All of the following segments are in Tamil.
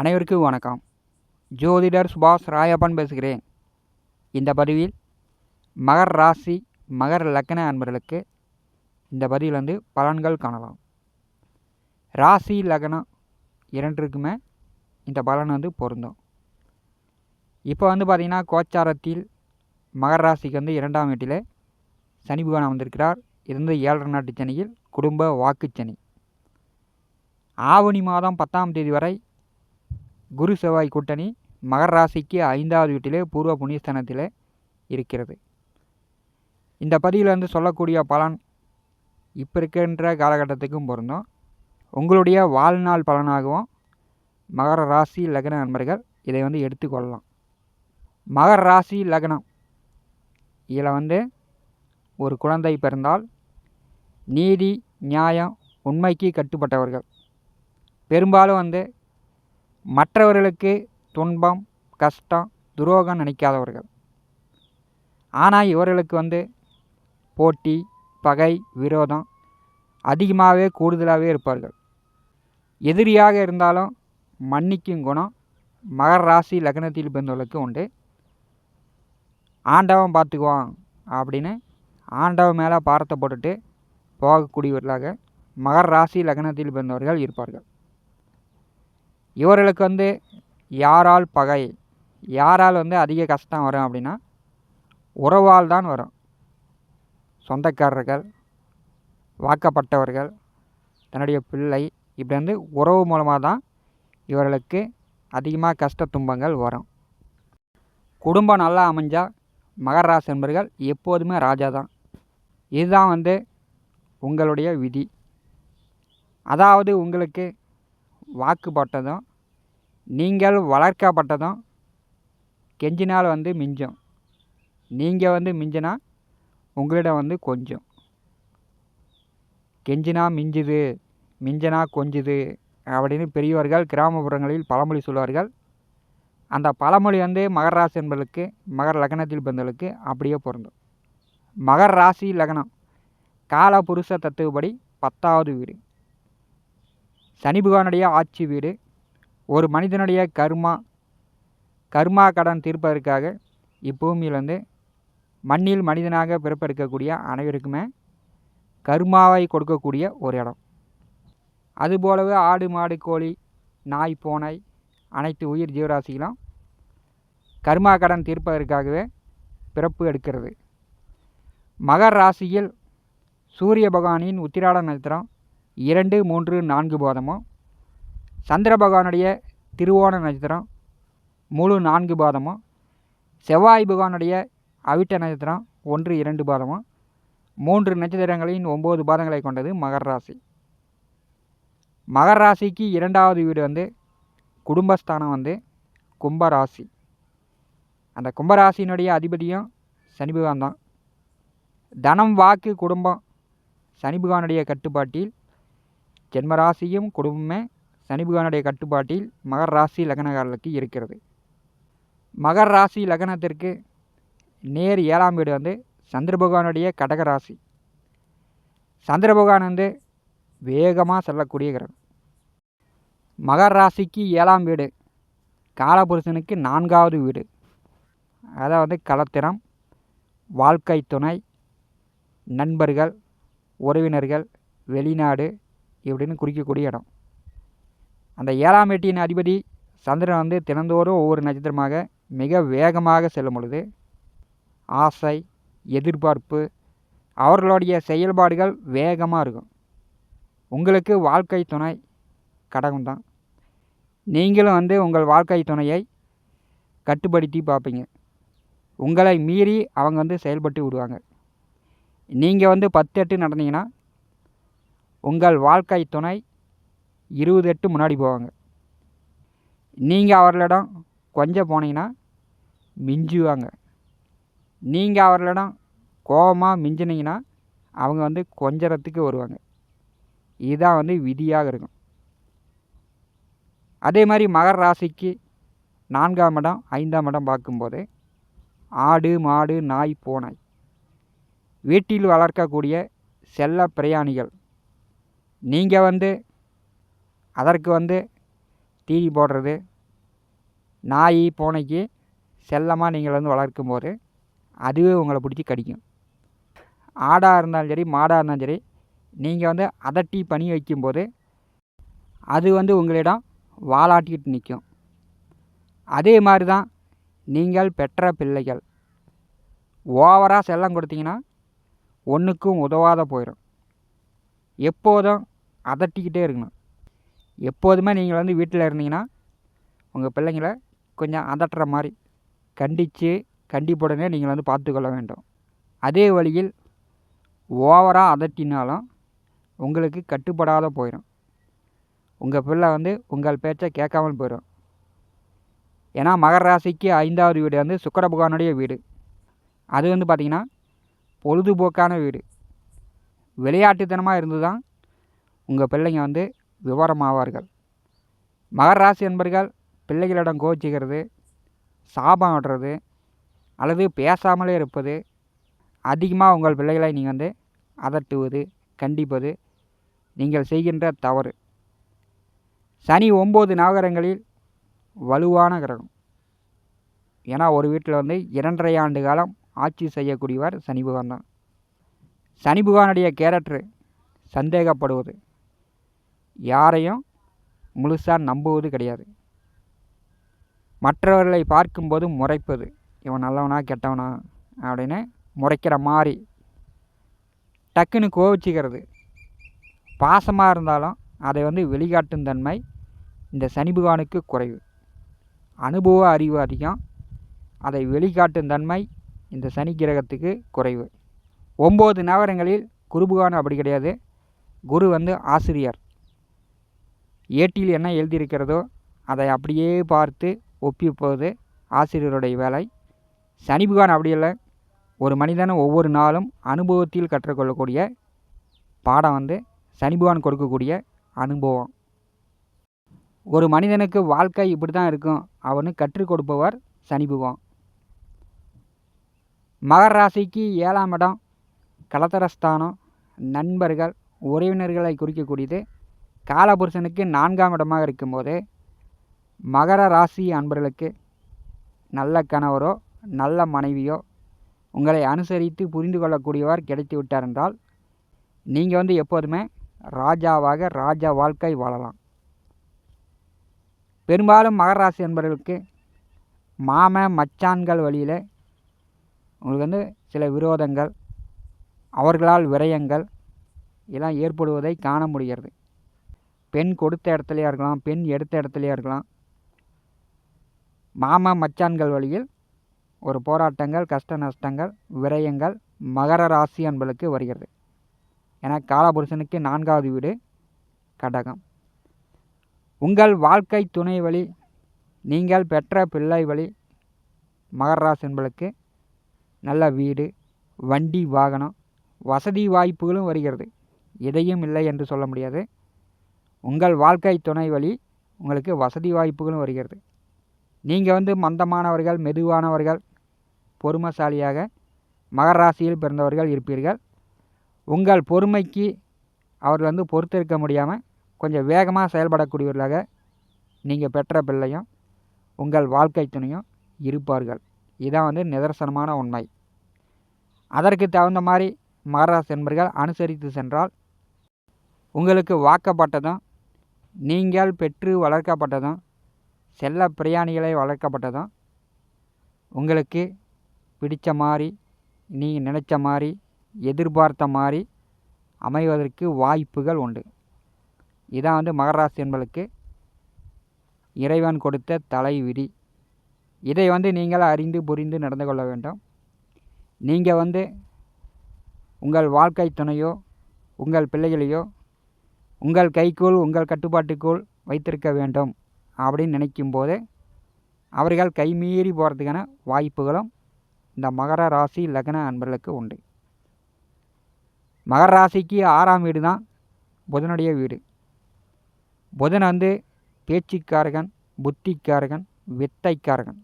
அனைவருக்கும் வணக்கம். ஜோதிடர் சுபாஷ் ராயப்பன் பேசுகிறேன். இந்த பதிவில் மகர் ராசி மகர் லக்ன அன்பர்களுக்கு இந்த பதிவில் வந்து பலன்கள் காணலாம். ராசி லக்னம் இரண்டிற்குமே இந்த பலன் வந்து பொருந்தும். இப்போ வந்து பார்த்திங்கன்னா கோச்சாரத்தில் மகர ராசிக்கு வந்து இரண்டாம் வீட்டில் சனி பகவான் வந்திருக்கிறார் இருந்து ஏழரை நாட்டு சனியில் குடும்ப வாக்குச்சனி. ஆவணி மாதம் பத்தாம் தேதி வரை குரு செவ்வாய் கூட்டணி மகர ராசிக்கு ஐந்தாவது வீட்டிலே பூர்வ புண்ணியஸ்தானத்தில் இருக்கிறது. இந்த பதிவில் வந்து சொல்லக்கூடிய பலன் இப்போ இருக்கின்ற காலகட்டத்துக்கும் பொருந்தும். உங்களுடைய வாழ்நாள் பலனாகவும் மகர ராசி லக்ன நண்பர்கள் இதை வந்து எடுத்துக்கொள்ளலாம் மகர ராசி லக்னம். இதில் வந்து ஒரு குழந்தை பிறந்தால் நீதி நியாயம் உண்மைக்கு கட்டுப்பட்டவர்கள். பெரும்பாலும் வந்து மற்றவர்களுக்கு துன்பம் கஷ்டம் துரோகம் நினைக்காதவர்கள். ஆனால் இவர்களுக்கு வந்து போட்டி பகை விரோதம் அதிகமாகவே கூடுதலாகவே இருப்பார்கள். எதிரியாக இருந்தாலும் மன்னிக்கும் குணம் மகர ராசி லக்னத்தில் பிறந்தவர்களுக்கு உண்டு. ஆண்டவன் பார்த்துக்குவான் அப்படின்னு ஆண்டவன் மேலே பாரத்தை போட்டுட்டு போகக்கூடியவர்களாக மகர ராசி லக்னத்தில் பிறந்தவர்கள் இருப்பார்கள். இவர்களுக்கு வந்து யாரால் பகை? யாரால் வந்து அதிக கஷ்டம் வரும் அப்படின்னா உறவால் தான் வரும். சொந்தக்காரர்கள் வாக்கப்பட்டவர்கள் தன்னுடைய பிள்ளை இப்படி வந்து உறவு மூலமாக தான் இவர்களுக்கு அதிகமாக கஷ்ட துன்பங்கள் வரும். குடும்பம் நல்லா அமைஞ்சால் மகராசி என்பர்கள் எப்போதுமே ராஜா தான். இதுதான் வந்து உங்களுடைய விதி. அதாவது உங்களுக்கு வாக்குப்பட்டதும் நீங்கள் வளர்க்கப்பட்டதும் கெஞ்சினால் வந்து மிஞ்சும். நீங்கள் வந்து மிஞ்சினா உங்களிடம் வந்து கொஞ்சம். கெஞ்சினா மிஞ்சுது மிஞ்சனா கொஞ்சுது அப்படின்னு பெரியவர்கள் கிராமப்புறங்களில் பழமொழி சொல்வார்கள். அந்த பழமொழி வந்து மகர ராசி என்பதற்கு மகர லக்னத்தில் பிறந்தவர்களுக்கு அப்படியே பொருந்தும். மகர ராசி லக்னம் கால புருஷ தத்துவப்படி பத்தாவது வீடு. சனி பகவானுடைய ஆட்சி வீடு ஒரு மனிதனுடைய கர்மா கர்மா கடன் தீர்ப்பதற்காக இப்பூமியில் வந்து மண்ணில் மனிதனாக பிறப்பெடுக்கக்கூடிய அனைவருக்குமே கர்மாவை கொடுக்கக்கூடிய ஒரு இடம். அதுபோலவே ஆடு மாடு கோழி நாய் பூனை அனைத்து உயிர் ஜீவராசிகளும் கர்மா கடன் தீர்ப்பதற்காகவே பிறப்பு எடுக்கிறது. மகர் ராசியில் சூரிய பகவானின் உத்திராட நட்சத்திரம் இரண்டு மூன்று நான்கு பாதமும் சந்திர பகவானுடைய திருவோண நட்சத்திரம் முழு நான்கு பாதமும் செவ்வாய் பகவானுடைய அவிட்ட நட்சத்திரம் ஒன்று இரண்டு பாதமும் மூன்று நட்சத்திரங்களின் ஒம்பது பாதங்களை கொண்டது மகர ராசி. மகர ராசிக்கு இரண்டாவது வீடு வந்து குடும்பஸ்தானம் வந்து கும்பராசி அந்த கும்பராசினுடைய அதிபதியும் சனி பகவான் தான். தனம் வாக்கு குடும்பம் சனி பகவானுடைய கட்டுப்பாட்டில் ஜென்மராசியும் குடும்பமே சனி பகவானுடைய கட்டுப்பாட்டில் மகர் ராசி லக்னக்காரர்களுக்கு இருக்கிறது. மகர் ராசி லக்னத்திற்கு நேர் ஏழாம் வீடு வந்து சந்திர பகவானுடைய கடக ராசி. சந்திர பகவான் வந்து வேகமாக செல்லக்கூடிய கிரகம். மகர் ராசிக்கு ஏழாம் வீடு காலபுருஷனுக்கு நான்காவது வீடு. அதாவது கலத்திரம் வாழ்க்கை துணை நண்பர்கள் உறவினர்கள் வெளிநாடு இப்படின்னு குறிக்கக்கூடிய இடம். அந்த ஏழாம் எட்டியின் அதிபதி சந்திரன் வந்து தினந்தோறும் ஒவ்வொரு நட்சத்திரமாக மிக வேகமாக செல்லும் பொழுது ஆசை எதிர்பார்ப்பு அவர்களுடைய செயல்பாடுகள் வேகமாக இருக்கும். உங்களுக்கு வாழ்க்கை துணை கடகம் தான். நீங்களும் வந்து உங்கள் வாழ்க்கை துணையை கட்டுப்படுத்தி பார்ப்பீங்க. உங்களை மீறி அவங்க வந்து செயல்பட்டு விடுவாங்க. நீங்கள் வந்து பத்து எட்டு நடந்தீங்கன்னா உங்கள் வாழ்க்கை துணை இருபது எட்டு முன்னாடி போவாங்க. நீங்கள் அவர்களிடம் கொஞ்சம் போனீங்கன்னா மிஞ்சுவாங்க. நீங்கள் அவர்களிடம் கோபமாக மிஞ்சினீங்கன்னா அவங்க வந்து கொஞ்சத்துக்கு வருவாங்க. இதுதான் வந்து விதியாக இருக்கும். அதே மாதிரி மகர ராசிக்கு நான்காம் இடம் ஐந்தாம் இடம் பார்க்கும்போது ஆடு மாடு நாய் பூனை. வீட்டில் வளர்க்கக்கூடிய செல்ல பிரயாணிகள் நீங்கள் வந்து அதற்கு வந்து தீனி போடுறது நாய் பூனைக்கு செல்லமாக நீங்கள் வந்து வளர்க்கும் போது அதுவே உங்களை பிடிச்சி கடிக்கும். ஆடாக இருந்தாலும் சரி மாடாக இருந்தாலும் சரி நீங்கள் வந்து அதட்டி பணி வைக்கும்போது அது வந்து உங்களிடம் வாலாட்டிக்கிட்டு நிற்கும். அதே மாதிரி தான் நீங்கள் பெற்ற பிள்ளைகள். ஓவராக செல்லம் கொடுத்தீங்கன்னா ஒன்றுக்கும் உதவாத போயிடும். எப்போதும் அதட்டிக்கிட்டே இருக்கணும். எப்போதுமே நீங்கள் வந்து வீட்டில் இருந்தீங்கன்னா உங்கள் பிள்ளைங்கள கொஞ்சம் அதட்டுற மாதிரி கண்டித்து கண்டிப்புடனே நீங்கள் வந்து பார்த்துக்கொள்ள வேண்டும். அதே வழியில் ஓவராக அதட்டினாலும் உங்களுக்கு கட்டுப்படாத போயிடும் உங்கள் பிள்ளை வந்து உங்கள் பேச்சை கேட்காமல் போயிடும் ஏன்னா மகர ராசிக்கு ஐந்தாவது வீடு வந்து சுக்கர பகவானுடைய வீடு. அது வந்து பார்த்திங்கன்னா பொழுதுபோக்கான வீடு. விளையாட்டுத்தனமாக இருந்து தான் உங்கள் பிள்ளைங்க வந்து விவரமாவார்கள். மகர ராசி என்பர்கள் பிள்ளைகளிடம் கோச்சிக்கிறது சாபம் விடுறது அல்லது பேசாமலே இருப்பது அதிகமாக உங்கள் பிள்ளைகளை நீங்கள் வந்து அதட்டுவது கண்டிப்பது நீங்கள் செய்கின்ற தவறு. சனி ஒம்பது நவகரங்களில் வலுவான கிரகம். ஏன்னா ஒரு வீட்டில் வந்து இரண்டரை ஆண்டு காலம் ஆட்சி செய்யக்கூடியவர் சனி பகவான் தான். சனி பகவானுடைய கேரக்டரு சந்தேகப்படுவது. யாரையும் முழுசாக நம்புவது கிடையாது. மற்றவர்களை பார்க்கும்போது முறைப்பது இவன் நல்லவனா கெட்டவனா? அப்படின்னு முறைக்கிற மாதிரி டக்குன்னு கோவிச்சிக்கிறது. பாசமாக இருந்தாலும் அதை வந்து வெளிக்காட்டும் தன்மை இந்த சனி பகவானுக்கு குறைவு. அனுபவ அறிவு அதிகம் அதை வெளிக்காட்டும் தன்மை இந்த சனி கிரகத்துக்கு குறைவு. ஒம்பது நகரங்களில் குரு பகவான் அப்படி கிடையாது. குரு வந்து ஆசிரியர். ஏட்டில் என்ன எழுதியிருக்கிறதோ அதை அப்படியே பார்த்து ஒப்பிப்பது ஆசிரியருடைய வேலை. சனி புகான் அப்படி இல்லை. ஒரு மனிதன் ஒவ்வொரு நாளும் அனுபவத்தில் கற்றுக்கொள்ளக்கூடிய பாடம் வந்து சனி புகான் கொடுக்கக்கூடிய அனுபவம். ஒரு மனிதனுக்கு வாழ்க்கை இப்படி தான் இருக்கும். அவனு கற்றுக் கொடுப்பவர் சனி புகான் மகர ராசிக்கு ஏழாம் இடம் கலத்தரஸ்தானம் நண்பர்கள் உறவினர்களை குறிக்கக்கூடியது காலபுருஷனுக்கு நான்காம் இடமாக இருக்கும்போது மகர ராசி அன்பர்களுக்கு நல்ல கணவரோ நல்ல மனைவியோ உங்களை அனுசரித்து புரிந்து கொள்ளக்கூடியவர் கிடைத்து விட்டார் என்றால் நீங்கள் வந்து எப்போதுமே ராஜாவாக ராஜா வாழ்க்கை வாழலாம். பெரும்பாலும் மகர ராசி என்பவர்களுக்கு மாம மச்சான்கள் வழியில் உங்களுக்கு வந்து சில விரோதங்கள் அவர்களால் விரயங்கள் இதெல்லாம் ஏற்படுவதை காண முடிகிறது. பெண் கொடுத்த இடத்துலையா இருக்கலாம் பெண் எடுத்த இடத்துலையா இருக்கலாம். மாமா மச்சான்கள் வழியில் ஒரு போராட்டங்கள் கஷ்ட நஷ்டங்கள் விரயங்கள் மகர ராசி என்பளுக்கு வருகிறது. ஏன்னா காலபுருஷனுக்கு நான்காவது வீடு கடகம். உங்கள் வாழ்க்கை துணை வழி நீங்கள் பெற்ற பிள்ளை வழி மகர ராசி என்பளுக்கு நல்ல வீடு வண்டி வாகனம் வசதி வாய்ப்புகளும் வருகிறது. எதையும் இல்லை என்று சொல்ல முடியாது. உங்கள் வாழ்க்கை துணை வழி உங்களுக்கு வசதி வாய்ப்புகளும் வருகிறது. நீங்கள் வந்து மந்தமானவர்கள் மெதுவானவர்கள் பொறுமைசாலியாக மகர ராசியில் பிறந்தவர்கள் இருப்பீர்கள். உங்கள் பொறுமைக்கு அவர்கள் வந்து பொறுத்திருக்க முடியாமல் கொஞ்சம் வேகமாக செயல்படக்கூடியவர்களாக நீங்கள் பெற்ற பிள்ளையும் உங்கள் வாழ்க்கை துணையும் இருப்பார்கள். இதான் வந்து நிதர்சனமான உண்மை. அதற்கு தகுந்த மாதிரி மகராசி என்பர்கள் அனுசரித்து சென்றால் உங்களுக்கு வாக்கப்பட்டதும் நீங்கள் பெற்று வளர்க்கப்பட்டதும் செல்ல பிரயாணிகளை வளர்க்கப்பட்டதும் உங்களுக்கு பிடித்த மாதிரி நீங்கள் நினச்ச மாதிரி எதிர்பார்த்த மாதிரி அமைவதற்கு வாய்ப்புகள் உண்டு. இதான் வந்து மகராசி என்பளுக்கு இறைவன் கொடுத்த தலைவிதி. இதை வந்து நீங்கள் அறிந்து புரிந்து நடந்து கொள்ள வேண்டும். நீங்கள் வந்து உங்கள் வாழ்க்கை துணையோ உங்கள் பிள்ளைகளையோ உங்கள் கைக்குள் உங்கள் கட்டுப்பாட்டுக்குள் வைத்திருக்க வேண்டும் அப்படின்னு நினைக்கும் போது அவர்கள் கைமீறி போகிறதுக்கான வாய்ப்புகளும் இந்த மகர ராசி லக்ன அன்பர்களுக்கு உண்டு. மகர ராசிக்கு ஆறாம் வீடு தான் புதனுடைய வீடு. புதன் வந்து பேச்சுக்காரகன் புத்திக்காரகன் வித்தைக்காரகன்.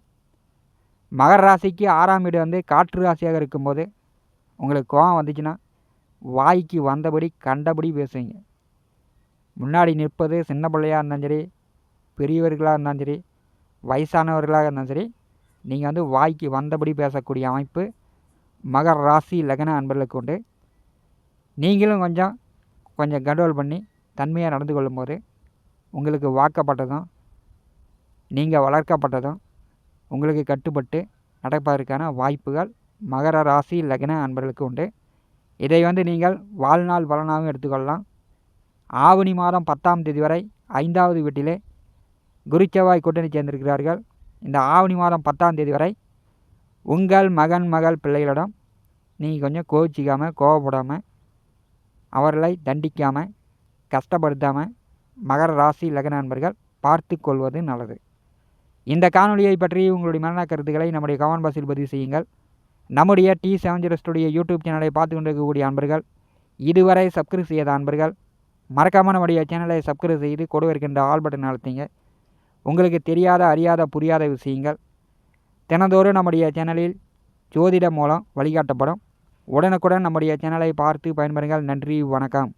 மகர ராசிக்கு ஆறாம் வீடு வந்து காற்று ராசியாக இருக்கும்போது உங்களுக்கு கோபம் வந்துச்சுன்னா வாய்க்கு வந்தபடி கண்டபடி பேசுவீங்க. முன்னாடி நிற்பது சின்ன பிள்ளையாக இருந்தாலும் சரி பெரியவர்களாக இருந்தாலும் சரி வயசானவர்களாக இருந்தாலும் சரி நீங்கள் வந்து வாய்க்கு வந்தபடி பேசக்கூடிய அமைப்பு மகர ராசி லக்ன அன்பர்களுக்கு உண்டு. நீங்களும் கொஞ்சம் கொஞ்சம் கண்ட்ரோல் பண்ணி தன்மையாக நடந்து கொள்ளும்போது உங்களுக்கு வாக்கப்பட்டதும் நீங்கள் வளர்க்கப்பட்டதும் உங்களுக்கு கட்டுப்பட்டு நடப்பதற்கான வாய்ப்புகள் மகர ராசி லக்ன அன்பர்களுக்கு உண்டு. இதை வந்து நீங்கள் வாழ்நாள் பலனாகவும் எடுத்துக்கொள்ளலாம். ஆவணி மாதம் பத்தாம் தேதி வரை ஐந்தாவது வீட்டிலே குருச்செவ்வாய் கூட்டணி சேர்ந்திருக்கிறார்கள். இந்த ஆவணி மாதம் பத்தாம் தேதி வரை உங்கள் மகன் மகள் பிள்ளைகளிடம் நீங்கள் கொஞ்சம் கோவிச்சிக்காமல் கோவப்படாமல் அவர்களை தண்டிக்காமல் கஷ்டப்படுத்தாமல் மகர ராசி லக்ன நண்பர்கள் பார்த்து கொள்வது நல்லது. இந்த காணொலியை பற்றி உங்களுடைய மரண கருத்துக்களை நம்முடைய கமெண்ட் பாக்ஸில் பதிவு செய்யுங்கள். நம்முடைய T seven zero studio YouTube சேனலை பார்த்து கொண்டிருக்கக்கூடிய அன்பர்கள் இதுவரை சப்ஸ்கிரைப் செய்யாத அன்பர்கள் மறக்காமல் நம்முடைய சேனலை சப்ஸ்கிரைப் செய்து கொடு இருக்கின்ற ஆல் பட்டன் அழுத்திங்க. உங்களுக்கு தெரியாத அறியாத புரியாத விஷயங்கள் தினந்தோறும் நம்முடைய சேனலில் ஜோதிடம் மூலம் வழிகாட்டப்படும். உடனுக்குடன் நம்முடைய சேனலை பார்த்து பயன்பெறுங்கள். நன்றி வணக்கம்.